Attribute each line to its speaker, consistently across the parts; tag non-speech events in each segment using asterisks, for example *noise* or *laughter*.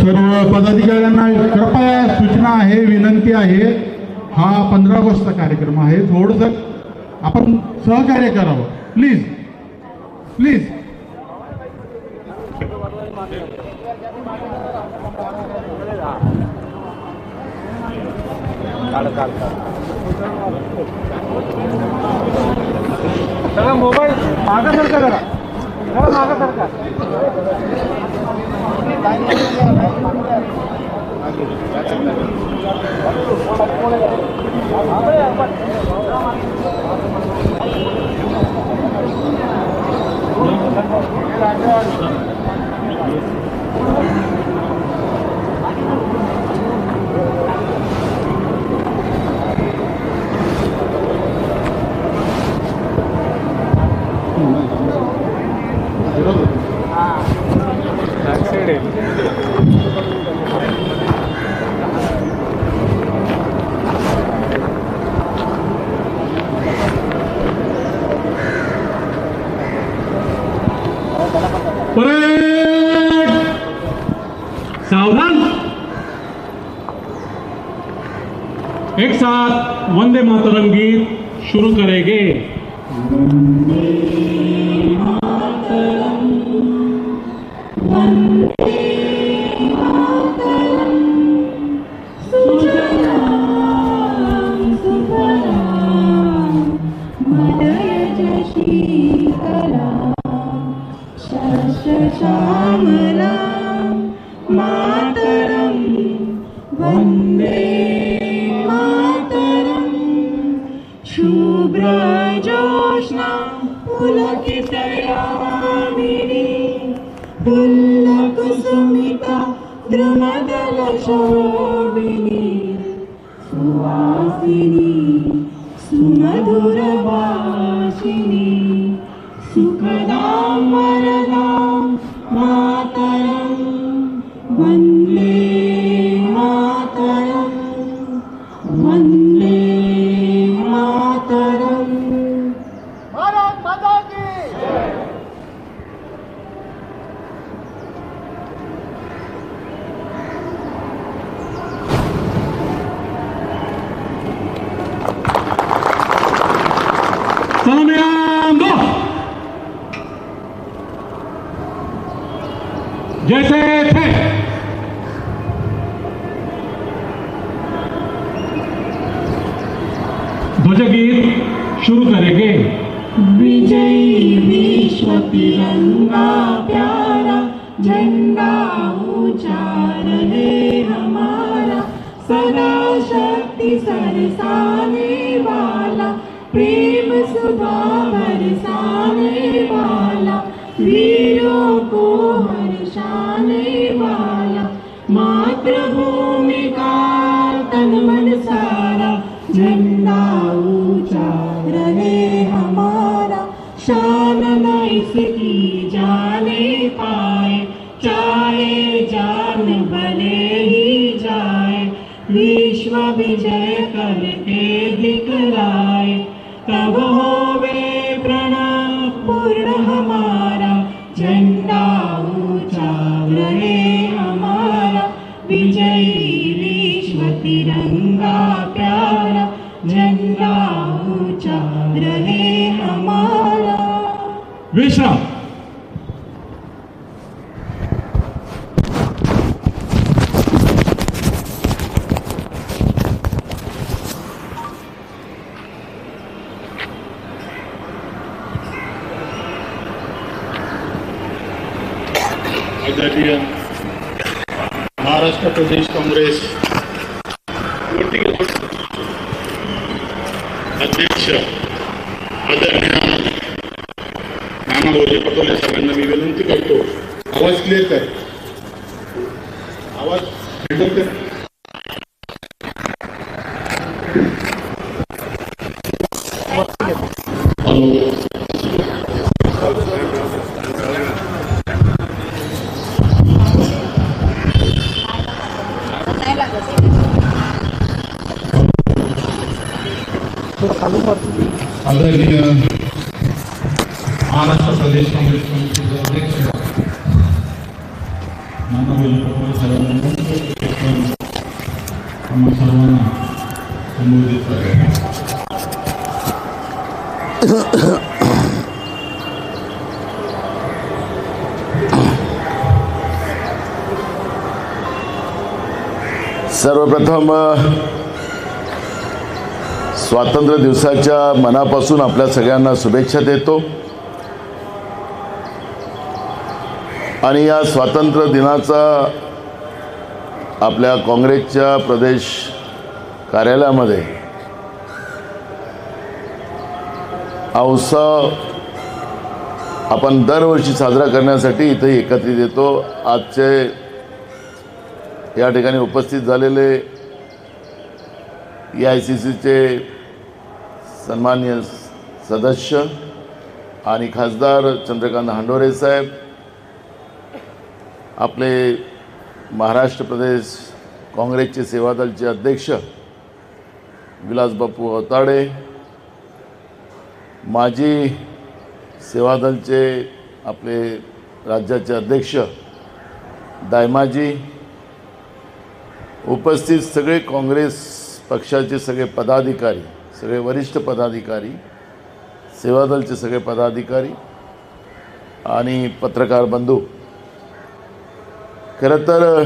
Speaker 1: सर्व पदाधिकाऱ्यांना कृपया सूचना आहे विनंती आहे. हा पंधरा ऑगस्टचा कार्यक्रम आहे. थोडस आपण सहकार्य करावं. प्लीज प्लीज
Speaker 2: सगळं मोबाईल मागं सरका जरा जरा मागं सरका
Speaker 3: सावधान साथ वंदे मातरम गीत शुरू करेंगे।
Speaker 4: मातरं
Speaker 3: ध्वजगीत शुरू करेंगे।
Speaker 4: विजयी प्यारा, झंडा ऊँचा रहे हमारा। सदा शक्ति सरसाने वाला, प्रेम सुधा इसकी जाने पाए चाहे जान भले ही जाए विश्व विजय करके दिखलाए तब
Speaker 1: आदरणीय महाराष्ट्र प्रदेश काँग्रेस अध्यक्ष आदरणीय नानाभाऊजी पटोले साहेबांना मी विनंती करतो. आवाज क्लिअर कर. आवाज क्लिअर कर.
Speaker 5: सर्वप्रथम स्वातंत्र्य दिवसाच्या मनापासून आपल्या सगळ्यांना शुभेच्छा देतो. आणि या स्वातंत्र्य दिनाचा आपल्या काँग्रेसच्या प्रदेश कार्यालयामध्ये हा आपण दरवर्षी साजरा करण्यासाठी इथे एकत्रित येतो. आजचे या ठिकाणी उपस्थित झालेले ए आय सी सीचे सन्मान्य सदस्य आणि खासदार चंद्रकांत हांडोरे साहेब आपले महाराष्ट्र प्रदेश काँग्रेसचे सेवादलचे अध्यक्ष विलासबापू अवताडे माजी सेवादलचे आपले राज्याचे अध्यक्ष दायमाजी उपस्थित सगळे काँग्रेस पक्षाचे सगळे पदाधिकारी सगळे वरिष्ठ पदाधिकारी सेवादलचे सगळे पदाधिकारी आणि पत्रकार बंधू. खरं तर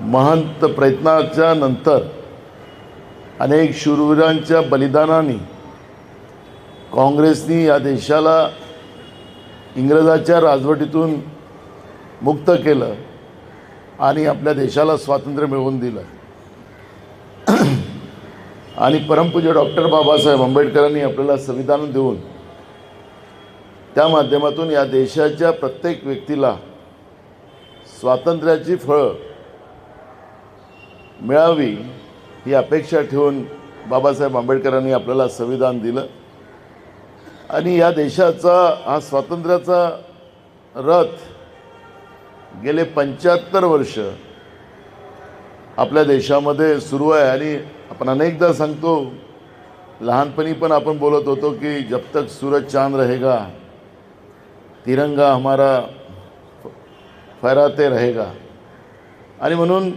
Speaker 5: महंत प्रयत्नाच्या नंतर अनेक शूरवीरांच्या बलिदानाने काँग्रेसनी या देशाला इंग्रजाच्या राजवटीतून मुक्त केलं आणि आपल्या देशाला स्वातंत्र्य मिळवून दिलं. आणि परमपूज्य डॉक्टर बाबासाहेब आंबेडकरांनी आपल्याला संविधान देऊन त्या माध्यमातून या देशाच्या प्रत्येक व्यक्तीला स्वातंत्र्याची फळं मिळावी ही अपेक्षा ठेवून बाबासाहेब आंबेडकरांनी आपल्याला संविधान दिलं. आणि या देशाचा हा स्वातंत्र्याचा रथ गेले पंच्याहत्तर वर्ष आपल्या देशामध्ये सुरू आहे. आणि आपण अनेकदा सांगतो लहानपणी पण आपण बोलत होतो की जब तक सूरज चांद रहेगा तिरंगा हमारा फहराते रहेगा. आणि म्हणून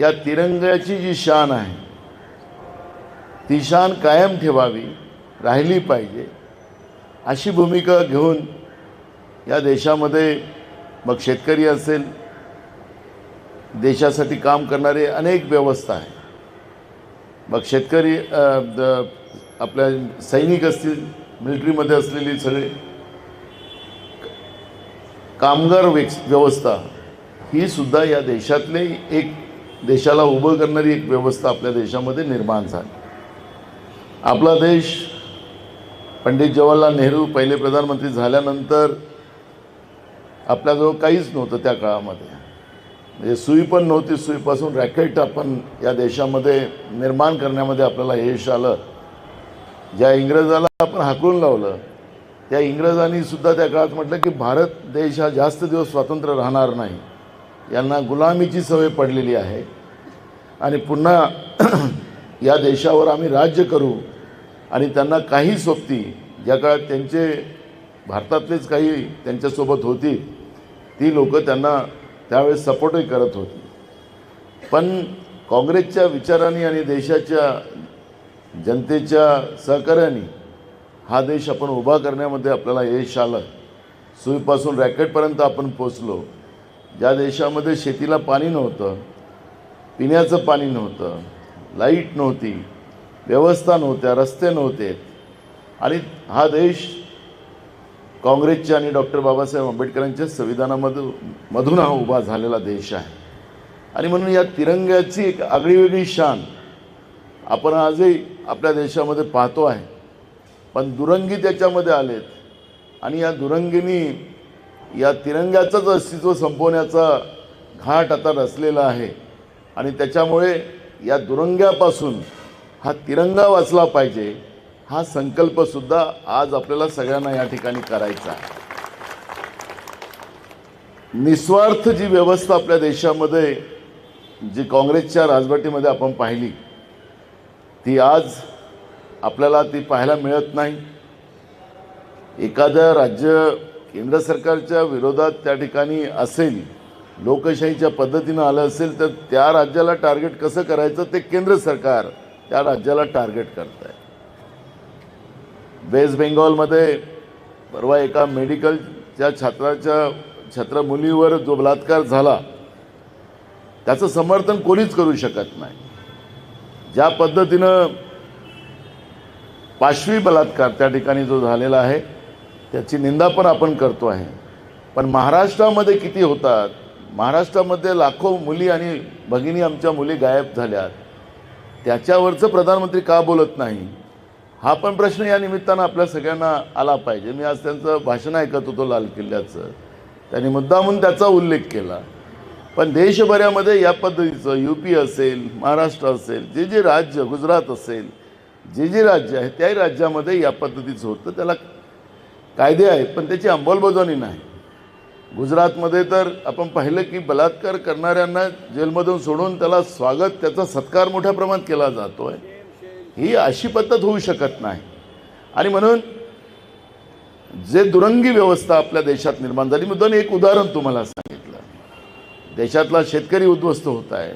Speaker 5: या तिरंग्याची जी शान आहे ती शान कायम ठेवावी राहिली पाहिजे. अशी भूमिका घेऊन या देशामध्ये मग शेतकरी असेल देशासाठी काम करणारे अनेक व्यवस्था आहे. मग शेतकरी आपल्या सैनिक असतील मिलिटरीमध्ये असलेली सगळे कामगार वेक्स व्यवस्था ही सुद्धा या देशातले एक देशाला उभं करणारी एक व्यवस्था आपल्या देशामध्ये निर्माण झाली. आपला देश पंडित जवाहरलाल नेहरू पहिले प्रधानमंत्री झाल्यानंतर आपल्याजवळ काहीच नव्हतं त्या काळामध्ये. म्हणजे सुई पण नव्हती सुईपासून रॅकेट आपण या देशामध्ये निर्माण करण्यामध्ये आपल्याला यश आलं. ज्या इंग्रजाला आपण हाकलून लावलं त्या इंग्रजांनी सुद्धा त्या काळात म्हटलं की भारत देश हा जास्त दिवस स्वतंत्र राहणार नाही. यांना गुलामीची सवय पडलेली आहे. आणि पुन्हा *clears throat* या देशावर आम्ही राज्य करू आणि त्यांना काही सोबती ज्या काळात त्यांचे भारतातलेच काही त्यांच्यासोबत होती ती लोक त्यांना त्यावेळेस सपोर्टही करत होती. पण काँग्रेसच्या विचारांनी आणि देशाच्या जनतेच्या सहकार्याने हा देश आपण उभा करण्यामध्ये आपल्याला यश आलं. सुईपासून रॅकेटपर्यंत आपण पोचलो ज्या देशामध्ये शेतीला पाणी नव्हतं पिण्याचं पाणी नव्हतं लाइट नव्हती व्यवस्था नव्हत्या रस्ते नव्हते. आणि हा देश काँग्रेसच्या आणि डॉक्टर बाबासाहेब आंबेडकरांच्या संविधानामधून मधून हा उभा झालेला देश आहे. आणि म्हणून या तिरंग्याची एक आगळीवेगळी शान आपण आजही आपल्या देशामध्ये पाहतो आहे. पण दुरंगी त्याच्यामध्ये आलेत. आणि या दुरंगीनी या तिरंग्याचंच अस्तित्व संपवण्याचा घाट आता रचलेला आहे. आणि त्याच्यामुळे या दुरंग्यापासून हा तिरंगा वाचला पाहिजे. हा संकल्पसुद्धा आज आपल्याला सगळ्यांना या ठिकाणी करायचा आहे. निस्वार्थ जी व्यवस्था आपल्या देशामध्ये जी काँग्रेसच्या राजवटीमध्ये आपण पाहिली ती आज आपल्याला ती पाहायला मिळत नाही. एखाद्या राज्य केंद्र सरकारच्या विरोधात त्या ठिकाणी असेल लोकशाहीच्या पद्धतीनं आलं असेल तर त्या राज्याला टार्गेट कसं करायचं ते केंद्र सरकार त्या राज्याला टार्गेट करत आहे वेस्ट बेंगॉलमध्ये परवा एका मेडिकलच्या छात्राच्या छात्र मुलीवर जो बलात्कार झाला त्याचं समर्थन कोणीच करू शकत नाही. ज्या पद्धतीनं पाशवी बलात्कार त्या ठिकाणी जो झालेला आहे त्याची निंदा पण आपण करतो आहे. पण महाराष्ट्रामध्ये किती होतात? महाराष्ट्रामध्ये लाखो मुली आणि भगिनी आमच्या मुली गायब झाल्यात. त्याच्यावरचं प्रधानमंत्री का बोलत नाही? हा पण प्रश्न या निमित्तानं आपल्या सगळ्यांना आला पाहिजे. मी आज त्यांचं भाषण ऐकत होतो लाल किल्ल्याचं. त्यांनी मुद्दामून त्याचा उल्लेख केला. पण देशभरामध्ये या पद्धतीचं यू पी असेल महाराष्ट्र असेल जे जे राज्य गुजरात असेल जे जे राज्य आहे त्याही राज्यामध्ये या पद्धतीचं होतं. त्याला कायदे आहेत पण त्याची अंमलबजावणी नाही. गुजरातमध्ये तर आपण पाहिलं की बलात्कार करणाऱ्यांना जेलमधून सोडून त्याला स्वागत त्याचा सत्कार मोठ्या प्रमाणात केला जातो आहे ही अशी पद्धत होऊ शकत नाही. आणि म्हणून जे दुरंगी व्यवस्था आपल्या देशात निर्माण झाली मी दोन एक उदाहरण तुम्हाला सांगितलं. देशातला शेतकरी उद्ध्वस्त होत आहे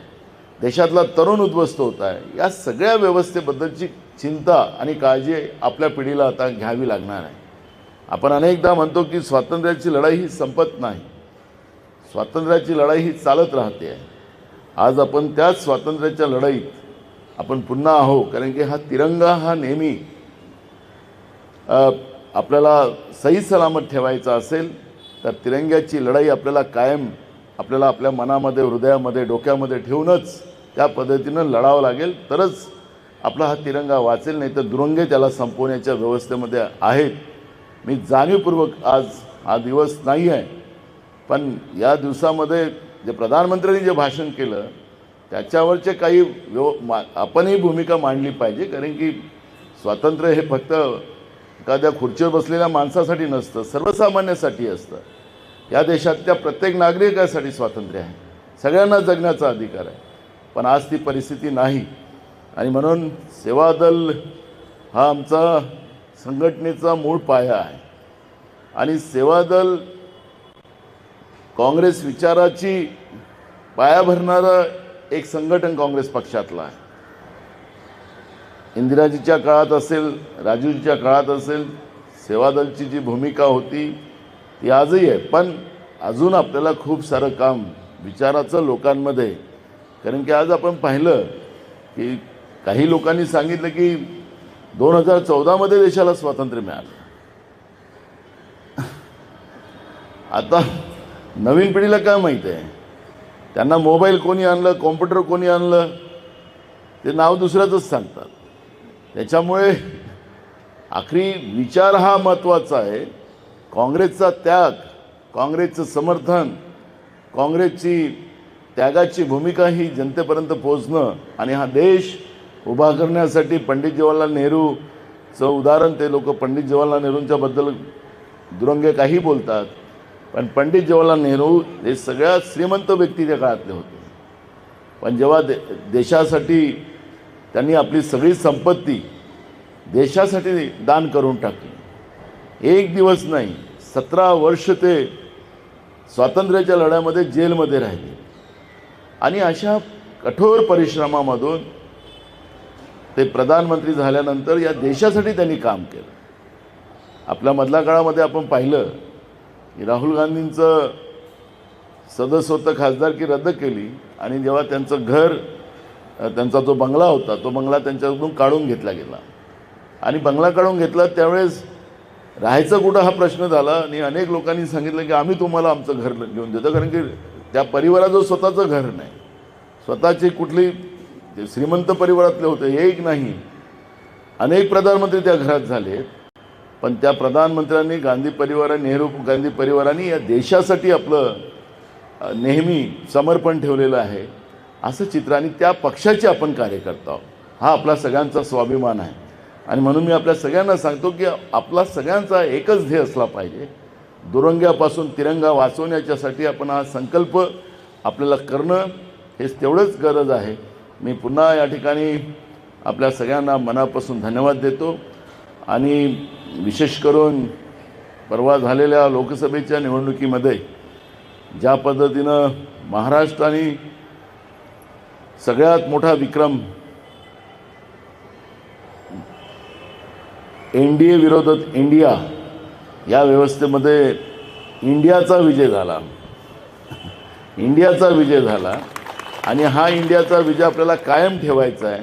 Speaker 5: देशातला तरुण उद्ध्वस्त होत आहे. या सगळ्या व्यवस्थेबद्दलची चिंता आणि काळजी आपल्या पिढीला आता घ्यावी लागणार आहे. आपण अनेकदा म्हणतो की स्वातंत्र्याची लढाई ही संपत नाही. स्वातंत्र्याची लढाई ही चालत राहते. आहे आज आपण त्याच स्वातंत्र्याच्या लढाईत आपण पुन्हा आहो कारण की हा तिरंगा हा नेहमी आपल्याला सही सलामत ठेवायचा असेल तर तिरंग्याची लढाई आपल्याला कायम आपल्याला आपल्या मनामध्ये हृदयामध्ये डोक्यामध्ये ठेवूनच त्या पद्धतीनं लढावं लागेल. तरच आपला हा तिरंगा वाचेल नाही तर दुरंगे त्याला संपवण्याच्या व्यवस्थेमध्ये आहेत. मी जाणीवपूर्वक आज हा दिवस नाही आहे पण या दिवसामध्ये जे प्रधानमंत्र्यांनी जे भाषण केलं त्याच्यावरचे काही व्यव मा आपणही भूमिका मांडली पाहिजे कारण की स्वातंत्र्य हे फक्त एखाद्या खुर्चीवर बसलेल्या माणसासाठी नसतं सर्वसामान्यासाठी असतं. या देशातल्या प्रत्येक नागरिकासाठी स्वातंत्र्य आहे. सगळ्यांना जगण्याचा अधिकार आहे. पण आज ती परिस्थिती नाही. आणि म्हणून सेवादल हा आमचा संघटनेचा मूळ पाया आहे. आणि सेवादल काँग्रेस विचाराची पाया भरणारं एक संघटन काँग्रेस पक्षातलं आहे. इंदिराजीच्या काळात असेल राजूजीच्या काळात असेल सेवादलची जी भूमिका होती ती आजही आहे. पण अजून आपल्याला खूप सारं काम विचाराचं लोकांमध्ये. कारण की आज आपण पाहिलं की काही लोकांनी सांगितलं की दोन हजार चौदामध्ये देशाला स्वातंत्र्य मिळालं. आता नवीन पिढीला काय माहीत आहे? त्यांना मोबाईल कोणी आणलं कॉम्प्युटर कोणी आणलं? ते नाव दुसऱ्याचंच सांगतात. त्याच्यामुळे आखरी विचार हा महत्त्वाचा आहे. काँग्रेसचा त्याग काँग्रेसचं समर्थन काँग्रेसची त्यागाची भूमिका ही जनतेपर्यंत पोचणं आणि हा देश उभा करण्यासाठी पंडित जवाहरलाल नेहरूचं उदाहरण ते लोक पंडित जवाहरलाल नेहरूंच्याबद्दल दुरंगे काही बोलतात पण पंडित जवाहरलाल नेहरू हे सगळ्यात श्रीमंत व्यक्ती त्या काळातले होते. पण जेव्हा दे देशासाठी त्यांनी आपली सगळी संपत्ती देशासाठी दान करून टाकली. एक दिवस नाही सतरा वर्ष ते स्वातंत्र्याच्या लढ्यामध्ये जेलमध्ये राहिले. आणि अशा कठोर परिश्रमामधून ते प्रधानमंत्री झाल्यानंतर या देशासाठी त्यांनी काम केलं. आपल्या मधल्या काळामध्ये आपण पाहिलं की राहुल गांधींचं सदस्यत्व खासदारकी रद्द केली आणि जेव्हा त्यांचं घर त्यांचा जो बंगला होता तो बंगला त्यांच्याकडून काढून घेतला गेला. आणि बंगला काढून घेतला त्यावेळेस राहायचं कुठं हा प्रश्न झाला आणि अनेक लोकांनी सांगितलं की आम्ही तुम्हाला आमचं घर घेऊन देतो कारण की त्या परिवाराचं स्वतःचं घर नाही. स्वतःची कुठली ते श्रीमंत परिवारातले होते हे एक नाही. अनेक प्रधानमंत्री त्या घरात झाले पण त्या प्रधानमंत्र्यांनी गांधी परिवार नेहरू गांधी परिवाराने या देशासाठी आपलं नेहमी समर्पण ठेवलेलं आहे असं चित्र आणि त्या पक्षाचे आपण कार्यकर्ता आहोत. हा आपला सगळ्यांचा स्वाभिमान आहे. आणि म्हणून मी आपल्या सगळ्यांना सांगतो की आपला सगळ्यांचा एकच ध्येय असला पाहिजे. दुरंग्यापासून तिरंगा वाचवण्याच्यासाठी आपण हा संकल्प आपल्याला करणं हेच तेवढंच गरज आहे. मी पुन्हा या ठिकाणी आपल्या सगळ्यांना मनापासून धन्यवाद देतो आणि विशेष करून परवा झालेल्या लोकसभेच्या निवडणुकीमध्ये ज्या पद्धतीनं महाराष्ट्राने सगळ्यात मोठा विक्रम एन डी ए विरोधात इंडिया या व्यवस्थेमध्ये इंडियाचा विजय झाला. इंडियाचा विजय झाला. आणि हा इंडियाचा विजय आपल्याला कायम ठेवायचा आहे.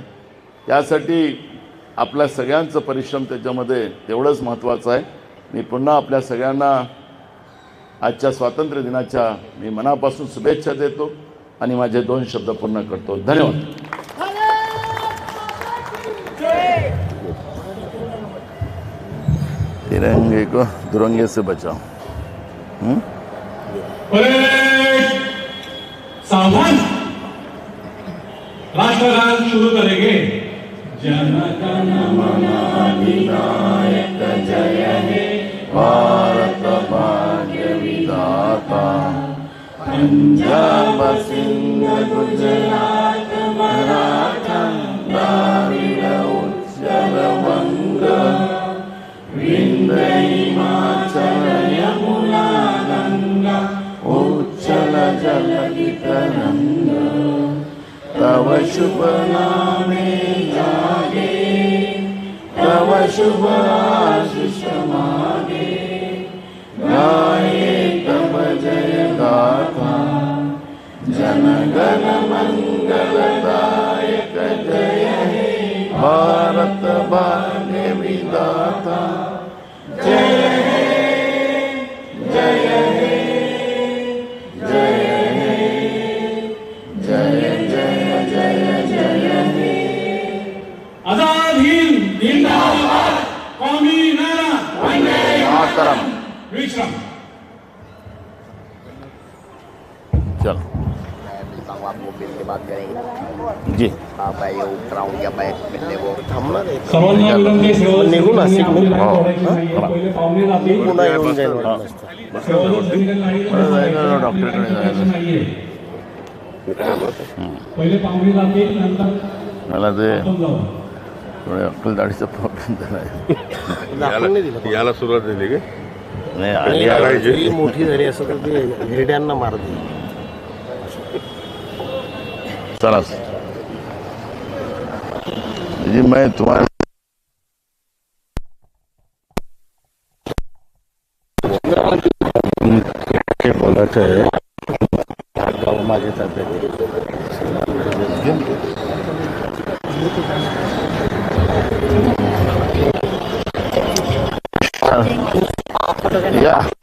Speaker 5: त्यासाठी आपल्या सगळ्यांचं परिश्रम त्याच्यामध्ये तेवढंच महत्त्वाचं आहे. मी पुन्हा आपल्या सगळ्यांना आजच्या स्वातंत्र्य दिनाच्या मी मनापासून शुभेच्छा देतो आणि माझे दोन शब्द पूर्ण करतो. धन्यवाद. तिरंगे को दुरंगे से बचाओ.
Speaker 3: परेड सावधान राष्ट्रगान शुरू करेंगे। जन जन मन अधिनायक जय हे।
Speaker 5: भारत भाग्य विधाता। पंजाब सिंह गुजरात। शुभ नामे जागे तव शुभ आशीष मागे गाये तव जय गाथा जन गण मंगलदायक जय हे भारत भाग्य डॉक्टरकडे मला ते थोडे अक्कल दाढीचा प्रॉब्लेम झाला
Speaker 6: याला सुरुवात झाली का?
Speaker 5: नाही आली
Speaker 2: मोठी झाली असं तर ते हिरड्यांना मारत
Speaker 5: चला. जी मैं तुम्हारे kata eh? ya harga rumah dia jadi ya yeah.